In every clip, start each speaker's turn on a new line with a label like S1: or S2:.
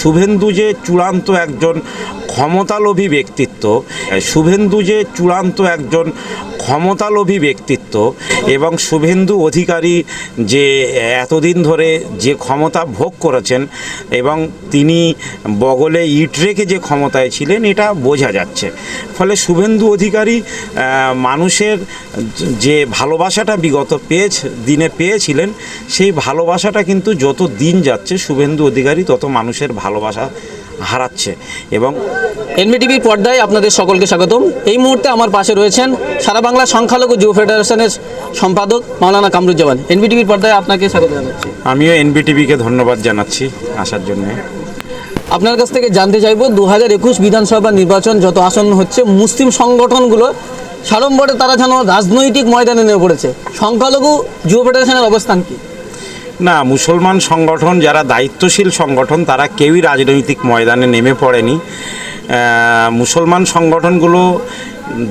S1: শুভেন্দু যে চূড়ান্ত একজন ক্ষমতালোভী ব্যক্তিত্ব, শুভেন্দু যে চূড়ান্ত একজন ক্ষমতালোভী ব্যক্তিত্ব এবং শুভেন্দু অধিকারী যে এতদিন ধরে যে ক্ষমতা ভোগ করেছেন এবং তিনি বগলে ইট রেখে যে ক্ষমতায় ছিলেন, এটা বোঝা যাচ্ছে। ফলে শুভেন্দু অধিকারী মানুষের যে ভালোবাসাটা বিগত পেয়েছ, দিনে পেয়েছিলেন, সেই ভালোবাসাটা কিন্তু যত দিন যাচ্ছে শুভেন্দু অধিকারী, তত মানুষের ভালোবাসা হারাচ্ছে। এবং
S2: এনবিটিভির পর্দায় আপনাদের সকলকে স্বাগতম। এই মুহূর্তে আমার পাশে রয়েছেন সারা বাংলা সংখ্যালঘু যুব ফেডারেশনের সম্পাদক মাওলানা কামরুজ্জামান। এনবিটিভির পর্দায় আপনাকে স্বাগত জানাচ্ছি।
S1: আমিও এনবিটিভিকে ধন্যবাদ জানাচ্ছি আসার জন্যে।
S2: আপনার কাছ থেকে জানতে চাইব দু হাজার একুশ বিধানসভা নির্বাচন যত আসন হচ্ছে মুসলিম সংগঠনগুলো সাড়ম্বরে তারা যেন রাজনৈতিক ময়দানে নেমে পড়েছে। সংখ্যালঘু যুব ফেডারেশনের অবস্থান কি?
S1: না, মুসলমান সংগঠন যারা দায়িত্বশীল সংগঠন, তারা কেউই রাজনৈতিক ময়দানে নেমে পড়েনি। মুসলমান সংগঠনগুলো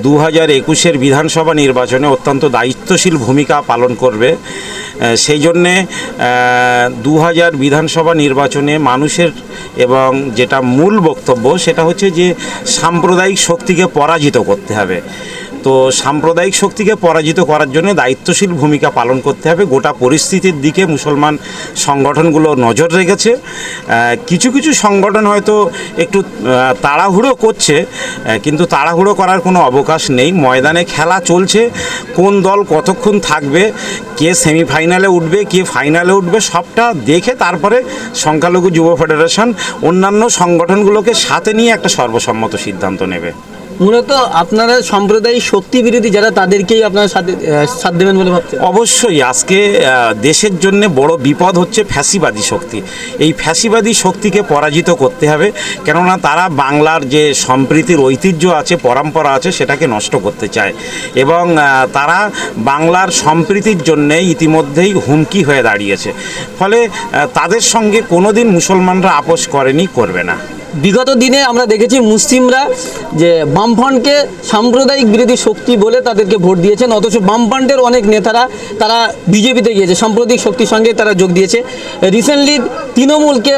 S1: দু হাজার একুশের বিধানসভা নির্বাচনে অত্যন্ত দায়িত্বশীল ভূমিকা পালন করবে। সেই জন্যে দু হাজার বিধানসভা নির্বাচনে মানুষের এবং যেটা মূল বক্তব্য, সেটা হচ্ছে যে সাম্প্রদায়িক শক্তিকে পরাজিত করতে হবে। তো সাম্প্রদায়িক শক্তিকে পরাজিত করার জন্য দায়িত্বশীল ভূমিকা পালন করতে হবে। গোটা পরিস্থিতির দিকে মুসলমান সংগঠনগুলো নজর রেখেছে। কিছু কিছু সংগঠন হয়তো একটু তাড়াহুড়ো করছে কিন্তু তাড়াহুড়ো করার কোনো অবকাশ নেই। ময়দানে খেলা চলছে, কোন দল কতক্ষণ থাকবে, কে সেমিফাইনালে উঠবে, কে ফাইনালে উঠবে, সবটা দেখে তারপরে সংখ্যালঘু যুব ফেডারেশন অন্যান্য সংগঠনগুলোকে সাথে নিয়ে একটা সর্বসম্মত সিদ্ধান্ত নেবে।
S2: মূলত আপনারা সাম্প্রদায়িক শক্তি বিরোধী যারা তাদেরকেই আপনারা সাথে দেবেন বলে ভাবছেন?
S1: অবশ্যই, আজকে দেশের জন্য বড় বিপদ হচ্ছে ফ্যাসিবাদী শক্তি। এই ফ্যাসিবাদী শক্তিকে পরাজিত করতে হবে, কেননা তারা বাংলার যে সম্প্রীতির ঐতিহ্য আছে, পরম্পরা আছে, সেটাকে নষ্ট করতে চায়। এবং তারা বাংলার সম্প্রীতির জন্যে ইতিমধ্যেই হুমকি হয়ে দাঁড়িয়েছে। ফলে তাদের সঙ্গে কোনোদিন মুসলমানরা আপোষ করেনি, করবে না।
S2: বিগত দিনে আমরা দেখেছি মুসলিমরা যে বামফ্রন্টকে সাম্প্রদায়িক বিরোধী শক্তি বলে তাদেরকে ভোট দিয়েছেন, অথচ বামফ্রন্টের অনেক নেতারা তারা বিজেপিতে গিয়েছে, সাম্প্রদায়িক শক্তির সঙ্গে তারা যোগ দিয়েছে। রিসেন্টলি তৃণমূলকে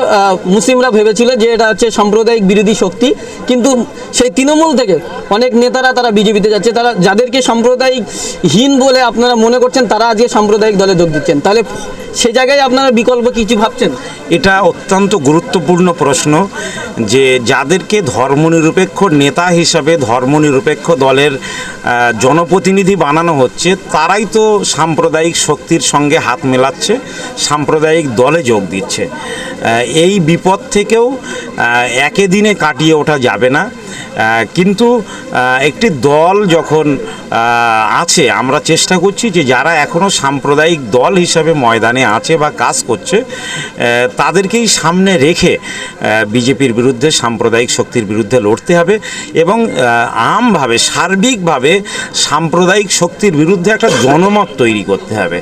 S2: মুসলিমরা ভেবেছিল যে এটা হচ্ছে সাম্প্রদায়িক বিরোধী শক্তি, কিন্তু সেই তৃণমূল থেকে অনেক নেতারা তারা বিজেপিতে যাচ্ছে। তারা যাদেরকে সাম্প্রদায়িক হীন বলে আপনারা মনে করছেন, তারা আজকে সাম্প্রদায়িক দলে যোগ দিচ্ছেন। তাহলে সে জায়গায় আপনারা বিকল্প কিছু ভাবছেন?
S1: এটা অত্যন্ত গুরুত্বপূর্ণ প্রশ্ন যে যাদেরকে ধর্মনিরপেক্ষ নেতা হিসাবে ধর্মনিরপেক্ষ দলের জনপ্রতিনিধি বানানো হচ্ছে, তারাই তো সাম্প্রদায়িক শক্তির সঙ্গে হাত মেলাচ্ছে, সাম্প্রদায়িক দলে যোগ দিচ্ছে। এই বিপদ থেকেও একে দিনে কাটিয়ে ওঠা যাবে না। কিন্তু একটি দল যখন আছে, আমরা চেষ্টা করছি যে যারা এখনও সাম্প্রদায়িক দল হিসাবে ময়দানে আছে বা কাজ করছে তাদেরকেই সামনে রেখে বিজেপির বিরুদ্ধে, সাম্প্রদায়িক শক্তির বিরুদ্ধে লড়তে হবে এবং আমভাবে, সার্বিকভাবে সাম্প্রদায়িক শক্তির বিরুদ্ধে একটা জনমত তৈরি করতে হবে।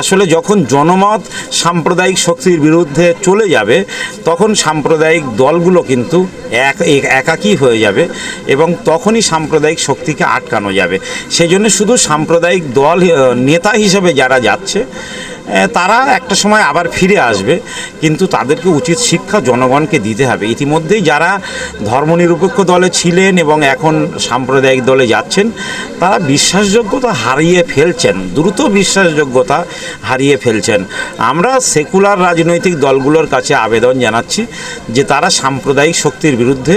S1: আসলে যখন জনমত সাম্প্রদায়িক শক্তির বিরুদ্ধে চলে যাবে, তখন সাম্প্রদায়িক দলগুলো কিন্তু এক, এক- একাকী হয়ে যাবে এবং তখনই সাম্প্রদায়িক শক্তিকে আটকানো যাবে। সেই জন্য শুধু সাম্প্রদায়িক দল নেতা হিসেবে যারা যাচ্ছে তারা একটা সময় আবার ফিরে আসবে, কিন্তু তাদেরকে উচিত শিক্ষা জনগণকে দিতে হবে। ইতিমধ্যেই যারা ধর্মনিরপেক্ষ দলে ছিলেন এবং এখন সাম্প্রদায়িক দলে যাচ্ছেন, তারা বিশ্বাসযোগ্যতা হারিয়ে ফেলছেন, দ্রুত বিশ্বাসযোগ্যতা হারিয়ে ফেলছেন। আমরা সেকুলার রাজনৈতিক দলগুলোর কাছে আবেদন জানাচ্ছি যে তারা সাম্প্রদায়িক শক্তির বিরুদ্ধে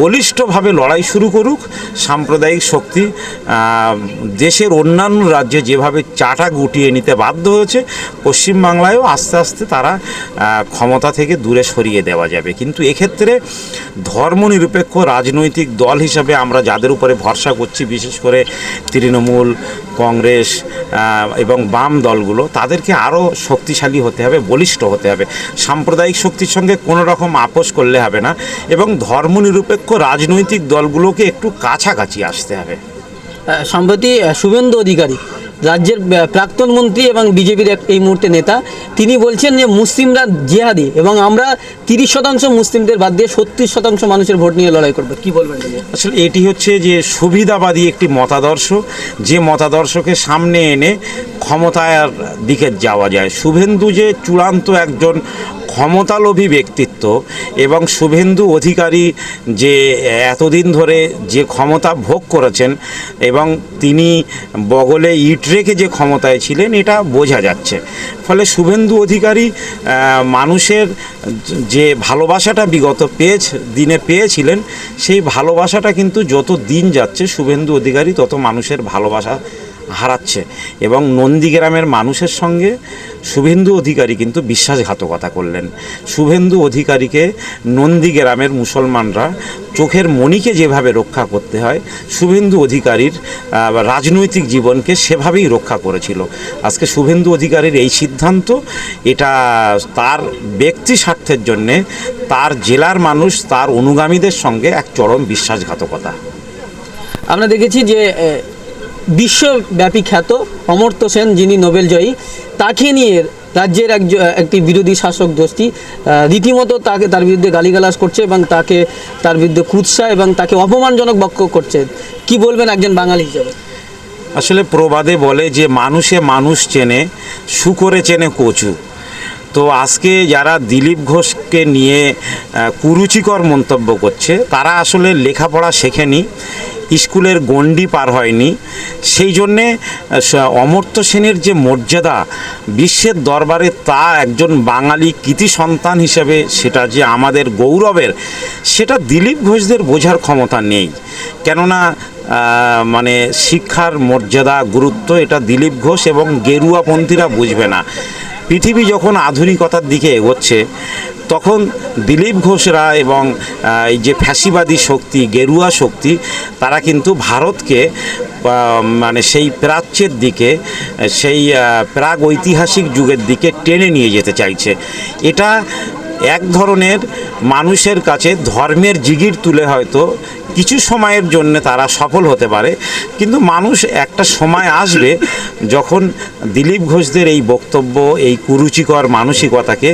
S1: বলিষ্ঠভাবে লড়াই শুরু করুক। সাম্প্রদায়িক শক্তি দেশের অন্যান্য রাজ্যে যেভাবে চাটা গুটিয়ে নিতে বাধ্য হয়েছে পশ্চিমবাংলায়ও আস্তে আস্তে তারা ক্ষমতা থেকে দূরে সরিয়ে দেওয়া যাবে। কিন্তু এক্ষেত্রে ধর্মনিরপেক্ষ রাজনৈতিক দল হিসাবে আমরা যাদের উপরে ভরসা করছি, বিশেষ করে তৃণমূল, কংগ্রেস এবং বাম দলগুলো, তাদেরকে আরও শক্তিশালী হতে হবে, বলিষ্ঠ হতে হবে। সাম্প্রদায়িক শক্তির সঙ্গে কোনো রকম আপোষ করলে হবে না এবং ধর্মনিরপেক্ষ রাজনৈতিক দলগুলোকে একটু কাছাকাছি আসতে হবে।
S2: সম্প্রতি শুভেন্দু অধিকারী রাজ্যের প্রাক্তন মন্ত্রী এবং বিজেপির এক, এই মুহূর্তে নেতা, তিনি বলছেন যে মুসলিমরা জিহাদি এবং আমরা তিরিশ শতাংশ মুসলিমদের বাদ দিয়ে সত্তর শতাংশ মানুষের ভোট নিয়ে লড়াই করবে। কি বলবেন
S1: আসলে এটি হচ্ছে যে সুবিধাবাদী একটি মতাদর্শ, যে মতাদর্শকে সামনে এনে ক্ষমতার দিকে যাওয়া যায়। শুভেন্দু যে চূড়ান্ত একজন ক্ষমতালোভী ব্যক্তিত্ব এবং শুভেন্দু অধিকারী যে এতদিন ধরে যে ক্ষমতা ভোগ করেছেন এবং তিনি বগলে ইট রেখে যে ক্ষমতায় ছিলেন, এটা বোঝা যাচ্ছে। ফলে শুভেন্দু অধিকারী মানুষের যে ভালোবাসাটা বিগত পেয়েছ, দিনে পেয়েছিলেন, সেই ভালোবাসাটা কিন্তু যত দিন যাচ্ছে শুভেন্দু অধিকারী, তত মানুষের ভালোবাসা হারাচ্ছে। এবং নন্দীগ্রামের মানুষের সঙ্গে শুভেন্দু অধিকারী কিন্তু বিশ্বাসঘাতকতা করলেন। শুভেন্দু অধিকারীকে নন্দীগ্রামের মুসলমানরা চোখের মণিকে যেভাবে রক্ষা করতে হয়, শুভেন্দু অধিকারীর রাজনৈতিক জীবনকে সেভাবেই রক্ষা করেছিল। আজকে শুভেন্দু অধিকারীর এই সিদ্ধান্ত, এটা তার ব্যক্তি স্বার্থের জন্যে, তার জেলার মানুষ, তার অনুগামীদের সঙ্গে এক চরম বিশ্বাসঘাতকতা।
S2: আমরা দেখেছি যে বিশ্বব্যাপী খ্যাত অমর্ত্য সেন যিনি নোবেল জয়ী তাকে নিয়ে রাজ্যের এক একটি বিরোধী শাসক গোষ্ঠী রীতিমতো তাকে তার বিরুদ্ধে গালিগালাজ করছে এবং তাকে তার বিরুদ্ধে কুৎসা এবং তাকে অপমানজনক বক্য করছে। কি বলবেন একজন বাঙালি হিসেবে?
S1: আসলে প্রবাদে বলে যে, মানুষে মানুষ চেনে, শুকরে চেনে কচু। তো আজকে যারা দিলীপ ঘোষকে নিয়ে কুরুচিকর মন্তব্য করছে, তারা আসলে লেখাপড়া শেখেনি। স্কুলের গণ্ডি পার হয়নি। সেই জন্যে অমর্ত্য সেনের যে মর্যাদা, বিশ্বের দরবারে তা একজন বাঙালি কৃতি সন্তান হিসেবে সেটা যে আমাদের গৌরবের, সেটা দিলীপ ঘোষদের বোঝার ক্ষমতা নেই। কেননা মানে শিক্ষার মর্যাদা, গুরুত্ব এটা দিলীপ ঘোষ এবং গেরুয়াপন্থীরা বুঝবে না। পৃথিবী যখন আধুনিকতার দিকে এগোচ্ছে তখন দিলীপ ঘোষ রায় এবং এই যে ফ্যাসিবাদী শক্তি, গেরুয়া শক্তি, তারা কিন্তু ভারতকে মানে সেই প্রাচ্যের দিকে, সেই প্রাগ ঐতিহাসিক যুগের দিকে টেনে নিয়ে যেতে চাইছে। এটা এক ধরনের মানুষের কাছে ধর্মের জিগির তুলে হয়তো কিছু সময়ের জন্য তারা সফল হতে পারে। কিন্তু মানুষ একটা সময় আসবে যখন দিলীপ ঘোষদের এই বক্তব্য, এই কুরুচিকর মানসিকতাকে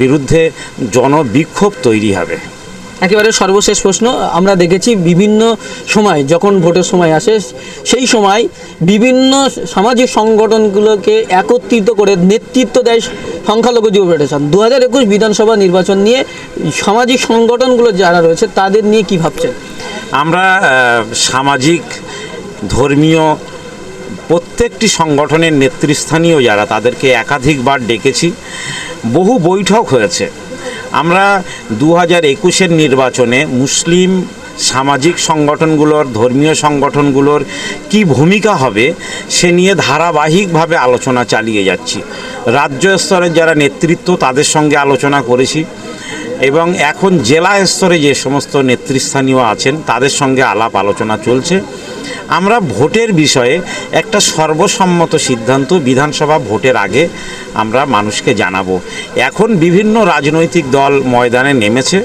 S1: বিরুদ্ধে জনবিক্ষোভ তৈরি হবে।
S2: একেবারে সর্বশেষ প্রশ্ন, আমরা দেখেছি বিভিন্ন সময়, যখন ভোটের সময় আসে, সেই সময় বিভিন্ন সামাজিক সংগঠনগুলোকে একত্রিত করে নেতৃত্ব দেয় সংখ্যালঘু যুব ফেডারেশন দু হাজার একুশ বিধানসভা নির্বাচন নিয়ে সামাজিক সংগঠনগুলো যারা রয়েছে, তাদের নিয়ে কি ভাবছেন?
S1: আমরা সামাজিক, ধর্মীয় প্রত্যেকটি সংগঠনের নেতৃস্থানীয় যারা, তাদেরকে একাধিকবার ডেকেছি। বহু বৈঠক হয়েছে। আমরা দু হাজার একুশের নির্বাচনে মুসলিম সামাজিক সংগঠনগুলোর, ধর্মীয় সংগঠনগুলোর কি ভূমিকা হবে সে নিয়ে ধারাবাহিকভাবে আলোচনা চালিয়ে যাচ্ছি। রাজ্য স্তরের যারা নেতৃত্ব, তাদের সঙ্গে আলোচনা করেছি এবং এখন জেলা স্তরে যে সমস্ত নেতৃস্থানীয় আছেন, তাদের সঙ্গে আলাপ আলোচনা চলছে। আমরা ভোটের বিষয়ে একটা সর্বসম্মত সিদ্ধান্ত বিধানসভা ভোটের আগে আমরা মানুষকে জানাব। এখন বিভিন্ন রাজনৈতিক দল ময়দানে নেমেছে।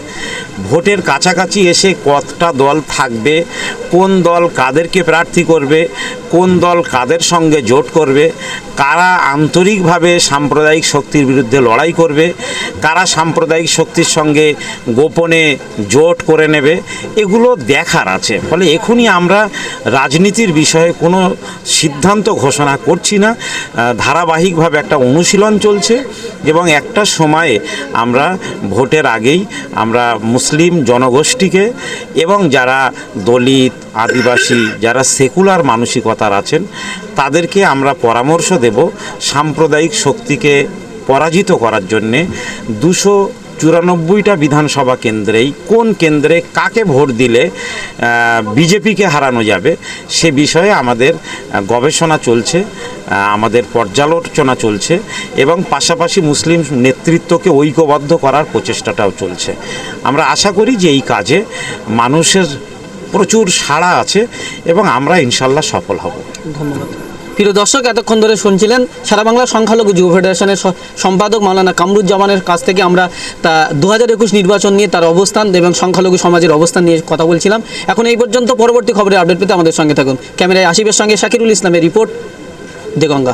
S1: ভোটের কাছাকাছি এসে কতটা দল থাকবে, কোন দল কাদেরকে প্রার্থী করবে, কোন দল কাদের সঙ্গে জোট করবে, কারা আন্তরিকভাবে সাম্প্রদায়িক শক্তির বিরুদ্ধে লড়াই করবে, কারা সাম্প্রদায়িক শক্তির সঙ্গে গোপনে জোট করে নেবে, এগুলো দেখার আছে। ফলে এখনই আমরা রাজনীতির বিষয়ে কোনো সিদ্ধান্ত ঘোষণা করছি না। ধারাবাহিকভাবে একটা অনুশীলন চলছে এবং একটা সময়ে আমরা ভোটের আগেই আমরা মুসলিম জনগোষ্ঠীকে এবং যারা দলিত, আদিবাসী, যারা সেকুলার মানসিকতার আছেন, তাদেরকে আমরা পরামর্শ দেব সাম্প্রদায়িক শক্তিকে পরাজিত করার জন্যে। দুশো চুরানব্বইটা বিধানসভা কেন্দ্রেই কোন কেন্দ্রে কাকে ভোট দিলে বিজেপিকে হারানো যাবে, সে বিষয়ে আমাদের গবেষণা চলছে আমাদের পর্যালোচনা চলছে এবং পাশাপাশি মুসলিম নেতৃত্বকে ঐক্যবদ্ধ করার প্রচেষ্টাটাও চলছে। আমরা আশা করি যে এই কাজে মানুষের প্রচুর সাড়া আছে এবং আমরা ইনশাল্লাহ সফল হব।
S2: ধন্যবাদ। প্রিয় দর্শক, এতক্ষণ ধরে শুনছিলেন সারা বাংলা সংখ্যালঘু যুব ফেডারেশনের সম্পাদক মাওলানা কামরুজ্জামানের কাছ থেকে আমরা তা দু হাজার একুশ নির্বাচন নিয়ে তার অবস্থান এবং সংখ্যালঘু সমাজের অবস্থান নিয়ে কথা বলছিলাম। এখন এই পর্যন্ত পরবর্তী খবরের আপডেট পেতে আমাদের সঙ্গে থাকুন। ক্যামেরায় আসিফের সঙ্গে শাকিরুল ইসলামের রিপোর্ট, দেগঙ্গা।